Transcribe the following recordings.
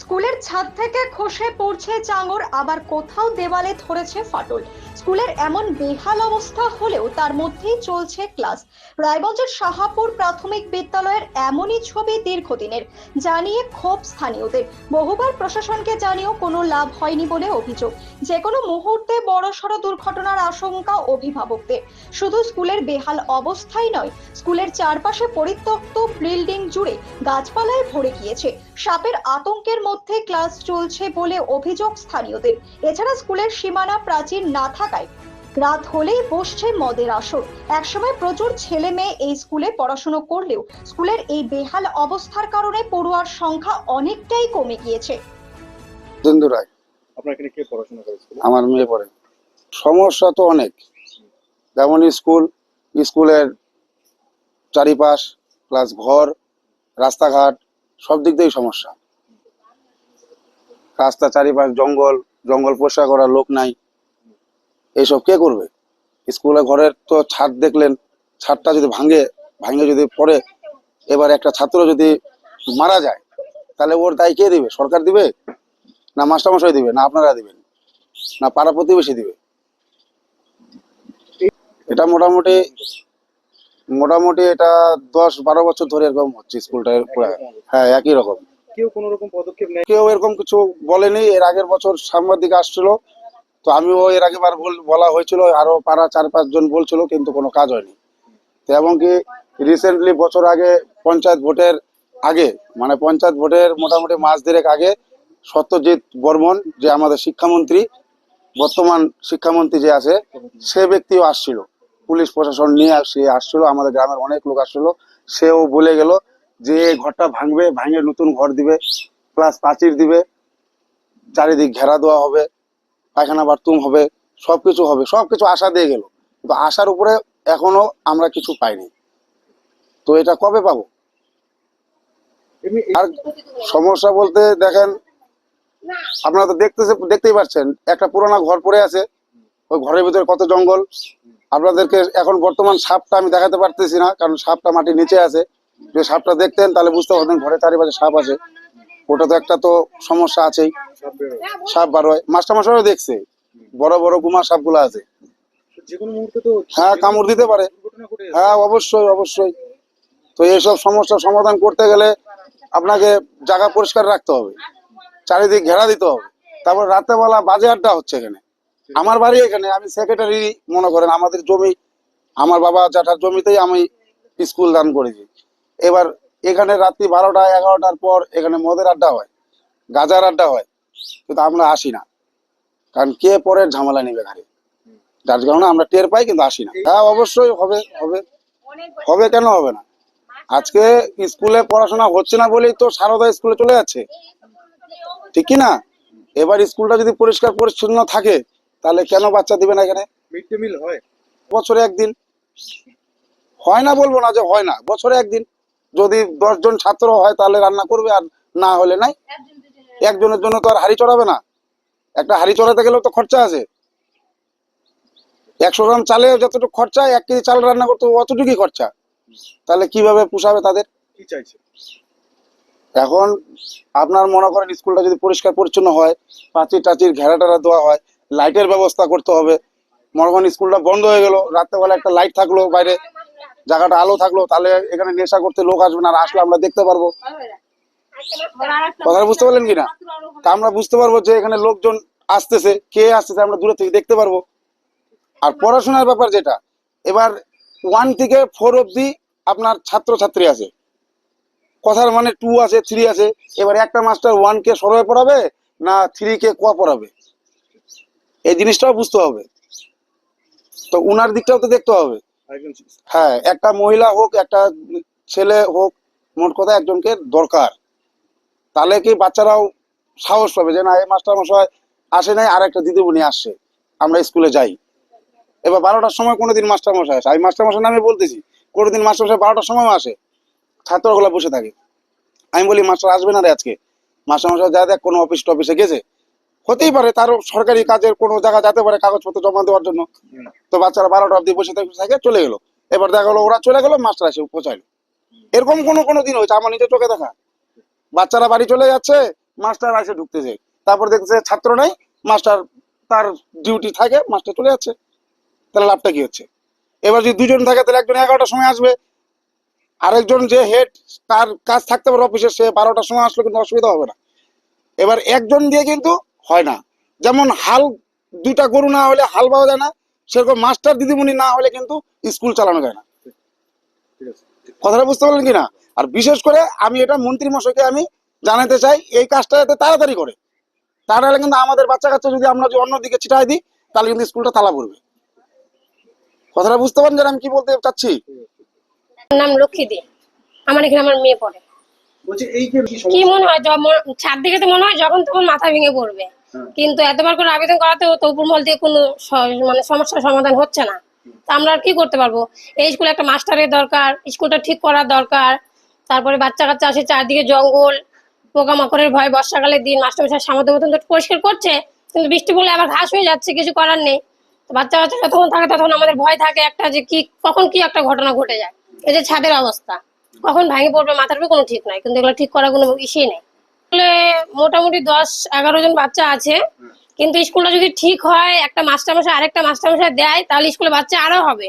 স্কুলের ছাদ থেকে খসে পড়ছে চাঙর, আবার কোথাও দেওয়ালে ধরেছে ফাটল। স্কুলের এমন বেহাল অবস্থা হলেও তার মধ্যেই চলছে ক্লাস। রায়গঞ্জের সাহাপুর প্রাথমিক বিদ্যালয়ের এমনই ছবি দীর্ঘদিনের, জানিয়ে ক্ষোভ স্থানীয়দের। বহুবার প্রশাসনকে জানিয়েও কোনো লাভ হয়নি বলে অভিযোগ। যে কোনো মুহূর্তে বড়সড় দুর্ঘটনার আশঙ্কা অভিভাবকদের। শুধু স্কুলের বেহাল অবস্থাই নয়, স্কুলের চারপাশে পরিত্যক্ত বিল্ডিং জুড়ে গাছপালায় ভরে গিয়েছে। সাপের আতঙ্কের মধ্যে ক্লাস চলছে বলে অভিযোগ স্থানীয়দের। এছাড়া স্কুলের সীমানা প্রাচীর না থাকায় রাত হলেই বসছে মদের আসর। একসময় প্রচুর ছেলে মেয়ে এই স্কুলে পড়াশুনো করলেও স্কুলের এই বেহাল অবস্থার কারণে পড়ুয়ার সংখ্যা অনেকটাই কমে গিয়েছে। জিন্দু রায়। আপনার এখানে কে পড়াশোনা করে স্কুলে? আমার মেয়ে পড়ে। সমস্যা তো অনেক। যেমন স্কুল স্কুলের চারিপাশ প্লাস ঘর রাস্তাঘাট সব দিক দিয়েই সমস্যা। রাস্তা চারিপাশ জঙ্গল জঙ্গল পরিষ্কার করার লোক নাই। এইসব কে করবে? স্কুলে ঘরের তো ছাদ দেখলেন, ছাদটা যদি ভাঙে ভাঙে যদি পড়ে, এবার একটা ছাত্র যদি মারা যায়, তাহলে ওর দায় কে দিবে? সরকার দিবে? না মাস্টারমশাই দিবে? না আপনারা দিবেন? না পাড়া প্রতিবেশী দিবে? এটা মোটামুটি মোটামুটি এটা দশ বারো বছর ধরে এরকম হচ্ছে স্কুলটা হ্যাঁ একই রকম। কেউ কোনো রকম পদক্ষেপ নেয় কেউ এরকম কিছু বলেনি। এর আগের বছর সাংবাদিক আসছিল। তো আমিও এর আগেবার বলা হয়েছিল, আরও পাড়া চার পাঁচ জন বলছিল, কিন্তু কোনো কাজ হয়নি। তো এবং কি রিসেন্টলি বছর আগে পঞ্চায়েত ভোটের আগে মানে পঞ্চায়েত ভোটের মোটামুটি মাস দেড়েক আগে, সত্যজিৎ বর্মন, যে আমাদের শিক্ষামন্ত্রী, বর্তমান শিক্ষামন্ত্রী যে আছে, সে ব্যক্তিও আসছিল। পুলিশ প্রশাসন নিয়ে সে আসছিল। আমাদের গ্রামের অনেক লোক আসছিল। সেও বলে গেল। যে ঘরটা ভাঙবে, ভাঙে নতুন ঘর দিবে প্লাস প্রাচীর দিবে, চারিদিক ঘেরা দেওয়া হবে, পায়খানা বাথরুম হবে, সবকিছু হবে, সবকিছু আশা দিয়ে গেল। কিন্তু আশার উপরে এখনও আমরা কিছু পাইনি। তো এটা কবে পাবো? আর সমস্যা বলতে দেখেন, আপনারা তো দেখতেছে, দেখতেই পাচ্ছেন, একটা পুরোনো ঘর পড়ে আছে, ওই ঘরের ভিতরে কত জঙ্গল। আপনাদেরকে এখন বর্তমান সাপটা আমি দেখাতে পারতেছি না, কারণ সাপটা মাটির নিচে আছে। যদি সাপটা দেখতেন তাহলে বুঝতে পারতেন ঘরের চারিপাশে সাপ আছে। ওটা তো একটা তো সমস্যা আছেই। সাপ বার হয়। মাস্টার মশাইও দেখছে। বড় বড় কুমার সাপগুলো আছে। যে হ্যাঁ কামড় দিতে পারে। হ্যাঁ অবশ্যই অবশ্যই। তো এইসব সমস্যার সমাধান করতে গেলে আপনাকে জায়গা পরিষ্কার রাখতে হবে। চারিদিক ঘেরা দিতে হবে। তারপর রাত্রেবেলা বাজে আড্ডা হচ্ছে এখানে। আমার বাড়ি এখানে আমি সেক্রেটারি মনে করেন আমাদের জমি আমার বাবা জ্যাঠার জমিতেই আমি স্কুল দান করেছি। এবার এখানে রাত্রি বারোটা এগারোটার পর এখানে মদের আড্ডা হয় গাজার আড্ডা হয় কিন্তু আমরা আসি না। কারণ কে পরের ঝামেলা নেবে ঘাড়ে? যার কারণে আমরা টের পাই কিন্তু আসি না। হ্যাঁ অবশ্যই হবে হবে হবে কেন হবে না? আজকে স্কুলে পড়াশোনা হচ্ছে না বলেই তো সারদা স্কুলে চলে যাচ্ছে। ঠিক কি না? এবার স্কুলটা যদি পরিষ্কার পরিচ্ছন্ন থাকে তাহলে কেন বাচ্চা দিবে না এখানে? মিড ডে মিল হয়। বছরে একদিন। হয় না বলব না যে হয় না বছরে একদিন। যদি দশজন ছাত্র হয় তাহলে রান্না করবে আর না হলে নাই। একজনের জন্য তো আর হাড়ি চড়াবে না। একটা হাড়ি চড়াতে গেলেও তো খরচা আছে। একশো গ্রাম চালে যতটুকু খরচা এক কেজি চাল রান্না করতে অতটুকুই খরচা। তাহলে কীভাবে পুষাবে তাদের? কি চাইছে? এখন আপনার মনে করেন স্কুলটা যদি পরিষ্কার পরিচ্ছন্ন হয় প্রাচীর টাচির ঘেরা টেরা দেওয়া হয় লাইটের ব্যবস্থা করতে হবে। মনে করেন স্কুলটা বন্ধ হয়ে গেল রাত্রেবেলা একটা লাইট থাকল বাইরে। জায়গাটা আলো থাকল, তাহলে এখানে নেশা করতে লোক আসবে না, আর আসলে আমরা দেখতে পারব। কথা বুঝতে পারলেন কিনা? তা আমরা বুঝতে পারব যে এখানে লোকজন আসতেছে, কে আসতেছে আমরা দূরে থেকে দেখতে পারব। আর পড়াশোনার ব্যাপার যেটা, এবার ওয়ান থেকে ফোর অবধি আপনার ছাত্র ছাত্রী আছে। কথার মানে টু আছে থ্রি আছে, এবার একটা মাস্টার ওয়ান কে সরয়ে পড়াবে, না থ্রি কে কোয়া পড়াবে? এই জিনিসটাও বুঝতে হবে। তো উনার দিকটাও তো দেখতে হবে। হ্যাঁ একটা মহিলা হোক, একটা ছেলে হোক, মোট কথা একজনকে দরকার। তাহলে কি বাচ্চারাও সাহস পাবে যে না, এই মাস্টার মশাই আসে নাই আর একটা দিদিমণি আসছে, আমরা স্কুলে যাই। এবার বারোটার সময় কোনোদিন মাস্টার মশাই আসে। আমি মাস্টার মশাই নামে বলতেছি, কোনোদিন মাস্টার মশাই বারোটার সময়ও আসে ছাত্রগুলো বসে থাকে। আমি বলি, মাস্টার, আসবে না রে আজকে? মাস্টার মশাই যা দেখ, কোনো অফিস টফিসে গেছে? হতেই পারে তারও সরকারি কাজের কোনো জায়গা যেতে পারে কাগজপত্র জমা দেওয়ার জন্য। তো বাচ্চারা বারোটা অব্দি বসে থাকে থাকে চলে গেলো। এবার দেখা গেলো ওরা চলে গেলো মাস্টার এসে পৌঁছাইলো এরকম কোনো কোনো দিন হয়েছে আমার নিজের চোখে দেখা। বাচ্চারা বাড়ি চলে যাচ্ছে মাস্টার এসে ঢুকতেছে তারপর দেখতেছে ছাত্র নাই মাস্টার তার ডিউটি থাকে মাস্টার চলে যাচ্ছে। তাহলে লাভটা কি হচ্ছে? এবার যদি দুজন থাকে তাহলে একজন এগারোটার সময় আসবে। আরেকজন যে হেড তার কাজ থাকতে পারে অফিসে সে বারোটার সময় আসলে কিন্তু অসুবিধা হবে না। এবার একজন দিয়ে কিন্তু হয় না। যেমন হাল দুটা গরু না হলে হাল পাওয়া যায় না সেরকম মাস্টার দিদিমণি না হলে কিন্তু স্কুল চালানো যায় না। কথাটা বুঝতে পারলেন কিনা? আর বিশেষ করে আমি এটা মন্ত্রী মশাইকে আমি জানাতে চাই এই কাজটা যাতে তাড়াতাড়ি করে। তা নাহলে কিন্তু আমাদের বাচ্চা কাচ্চা যদি আমরা যদি অন্যদিকে ছিটাই দিই তাহলে কিন্তু স্কুলটা তালা পড়বে। কথাটা বুঝতে পারেন যে আমি কি বলতে চাচ্ছি? নাম লক্ষ্মী দে আমার এখানে আমার মেয়ে পড়ে। বলছি এই যে কি কি মনে হয় যখন ছাদ দিকে তো মনে হয় যখন তখন মাথা ভেঙে পড়বে। কিন্তু এতবার করে আবেদন করাতেও তো উপর মহল থেকে কোনো মানে সমস্যার সমাধান হচ্ছে না। তা আমরা আর কি করতে পারব? এই স্কুলে একটা মাস্টারের দরকার, স্কুলটা ঠিক করার দরকার, তারপরে বাচ্চা কাচ্চা আসে চারদিকে জঙ্গল, পোকামাকড়ের ভয় বর্ষাকালের দিন মাস্টার সামর্থ্য মতন তো পরিষ্কার করছে, কিন্তু বৃষ্টি পড়লে আবার ঘাস হয়ে যাচ্ছে, কিছু করার নেই। বাচ্চা বাচ্চা যতক্ষণ থাকে তখন আমাদের ভয় থাকে একটা যে কি, কখন কি একটা ঘটনা ঘটে যায়। এই যে ছাদের অবস্থা, কখন ভেঙে পড়বে মাথার কোনো ঠিক নাই, কিন্তু এগুলো ঠিক করার কোনো ইসেই নেই। স্কুলে মোটামুটি দশ এগারো জন বাচ্চা আছে। কিন্তু স্কুলটা যদি ঠিক হয়, একটা মাস্টারমশাই আরেকটা মাস্টারমশাই দেয়, তাহলে স্কুলে বাচ্চা আরও হবে।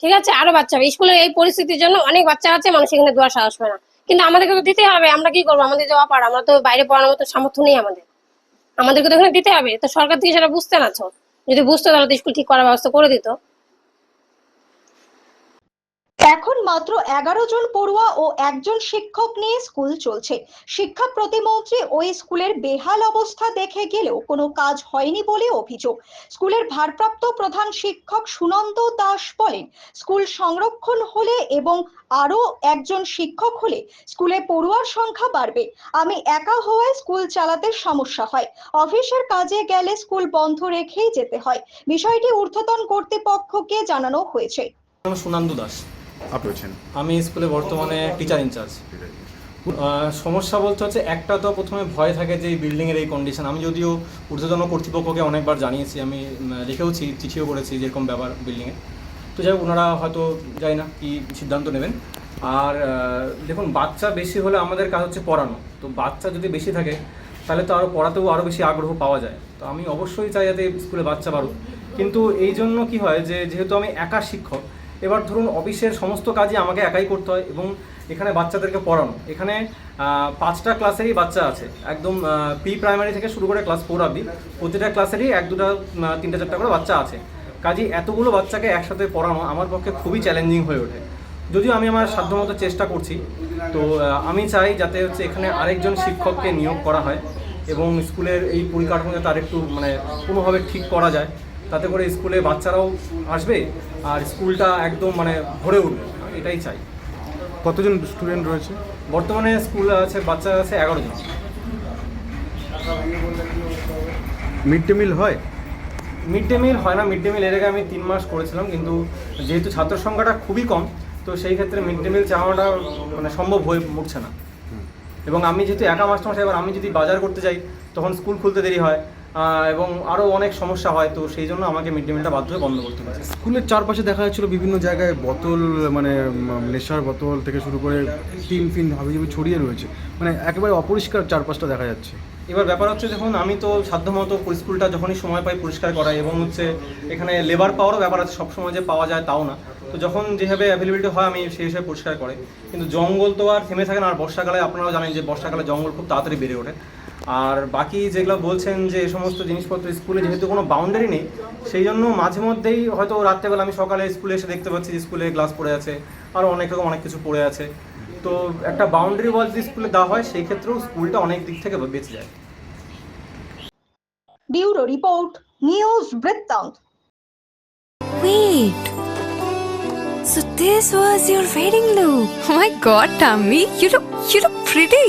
ঠিক আছে? আরও বাচ্চা হবে। স্কুলে এই পরিস্থিতির জন্য অনেক বাচ্চা আছে, মানুষ এখানে দেওয়ার সাহস পায় না। কিন্তু আমাদেরকে তো দিতে হবে, আমরা কি করব? আমাদের যাওয়া পার, আমরা তো বাইরে পড়ানোর মতো সামর্থ্য নেই আমাদের। আমাদেরকে তো এখানে দিতে হবে। তো সরকার থেকে সেটা বুঝতে না যদি বুঝতো তাহলে তো স্কুল ঠিক করার ব্যবস্থা করে দিত। এখন মাত্র এগারো জন পড়ুয়া ও একজন শিক্ষক নিয়ে স্কুল চলছে। শিক্ষা প্রতিমন্ত্রী ওই স্কুলের বেহাল অবস্থা দেখে গেলেও কোনো কাজ হয়নি বলে অভিযোগ। স্কুলের ভারপ্রাপ্ত প্রধান শিক্ষক সুনন্দ দাস বলেন, স্কুল সংরক্ষণ হলে এবং আরও একজন শিক্ষক হলে স্কুলে পড়ুয়ার সংখ্যা বাড়বে। আমি একা হওয়ায় স্কুল চালাতে সমস্যা হয়। অফিসের কাজে গেলে স্কুল বন্ধ রেখেই যেতে হয়। বিষয়টি ঊর্ধ্বতন কর্তৃপক্ষকে জানানো হয়েছে। সুনান্দু দাস। আপনি আমি স্কুলে বর্তমানে টিচার ইনচার্জ সমস্যা বলতে হচ্ছে, একটা তো প্রথমে ভয় থাকে যে এই বিল্ডিংয়ের এই কন্ডিশন আমি যদিও ঊর্ধ্বতন কর্তৃপক্ষকে অনেকবার জানিয়েছি, আমি লিখেওছি চিঠিও করেছি যেরকম ব্যাপার বিল্ডিংয়ে তো যাই হোক, ওনারা হয়তো জানি না কি সিদ্ধান্ত নেবেন। আর দেখুন, বাচ্চা বেশি হলে আমাদের কাজ হচ্ছে পড়ানো। তো বাচ্চা যদি বেশি থাকে, তাহলে তো আরও পড়াতেও আরও বেশি আগ্রহ পাওয়া যায়। তো আমি অবশ্যই চাই যাতে স্কুলে বাচ্চা বাড়ুক। কিন্তু এই জন্য কি হয় যে, যেহেতু আমি একা শিক্ষক এবার ধরুন অফিসের সমস্ত কাজই আমাকে একাই করতে হয় এবং এখানে বাচ্চাদেরকে পড়ানো। এখানে পাঁচটা ক্লাসেরই বাচ্চা আছে। একদম প্রি প্রাইমারি থেকে শুরু করে ক্লাস ফোর অবধি। প্রতিটা ক্লাসেরই এক, দুটা তিনটা, চারটা করে বাচ্চা আছে। কাজেই এতগুলো বাচ্চাকে একসাথে পড়ানো আমার পক্ষে খুবই চ্যালেঞ্জিং হয়ে ওঠে। যদিও আমি আমার সাধ্যমতো চেষ্টা করছি, তো আমি চাই যাতে হচ্ছে এখানে আরেকজন শিক্ষককে নিয়োগ করা হয় এবং স্কুলের এই পরিকাঠামো যাতে আরেকটু মানে কোনোভাবে ঠিক করা যায়। তাতে করে স্কুলে বাচ্চারাও আসবে। আর স্কুলটা একদম মানে ভরে উঠবে এটাই চাই। কতজন স্টুডেন্ট রয়েছে? বর্তমানে স্কুল আছে বাচ্চা আছে এগারো জন। মিড ডে মিল হয়? মিড ডে মিল হয় না মিড ডে মিল এর আগে আমি তিন মাস করেছিলাম কিন্তু যেহেতু ছাত্র সংখ্যাটা খুবই কম তো সেই ক্ষেত্রে মিড ডে মিল চাওয়াটা মানে সম্ভব হয়ে উঠছে না। এবং আমি যেহেতু একা মাস্টারমশাই এবার আমি যদি বাজার করতে যাই তখন স্কুল খুলতে দেরি হয় এবং আরও অনেক সমস্যা হয় তো সেই জন্য আমাকে মিড ডে মিলটা বাধ্য হয়ে বন্ধ করতে হয়েছে। স্কুলের চারপাশে দেখা যাচ্ছিল বিভিন্ন জায়গায় বোতল মানে নেশার বোতল থেকে শুরু করে টিন ফিন হাবিজাবি ছড়িয়ে রয়েছে। মানে একেবারে অপরিষ্কার চারপাশটা দেখা যাচ্ছে। এবার ব্যাপার হচ্ছে দেখুন আমি তো সাধ্যমতো স্কুলটা যখনই সময় পাই পরিষ্কার করাই এবং হচ্ছে এখানে লেবার পাওয়ারও ব্যাপার আছে সবসময় যে পাওয়া যায় তাও না। তো যখন যেভাবে অ্যাভেলেবিলিটি হয় আমি সেই হিসেবে পরিষ্কার করে কিন্তু জঙ্গল তো আর থেমে থাকে না আর বর্ষাকালে আপনারাও জানেন যে বর্ষাকালে জঙ্গল খুব তাড়াতাড়ি বেড়ে ওঠে। আর বাকি যেগুলো বলছেন যে এই সমস্ত জিনিসপত্র স্কুলে যেহেতু কোনো বাউন্ডারি নেই সেই জন্য মাঝে মধ্যেই হয়তো রাত্রেবেলা আমি সকালে স্কুলে এসে দেখতে পাচ্ছি যে স্কুলে গ্লাস পড়ে আছে আরও অনেক রকম অনেক কিছু পড়ে আছে তো একটা বাউন্ডারি ওয়াল যদি স্কুলে দেওয়া হয় সেই ক্ষেত্রেও স্কুলটা অনেক দিক থেকে বেঁচে যায় ব্যুরো রিপোর্ট নিউজ বৃত্তান্ত Wait. So this was your wedding look. Oh my god, Tammy, you look you look pretty.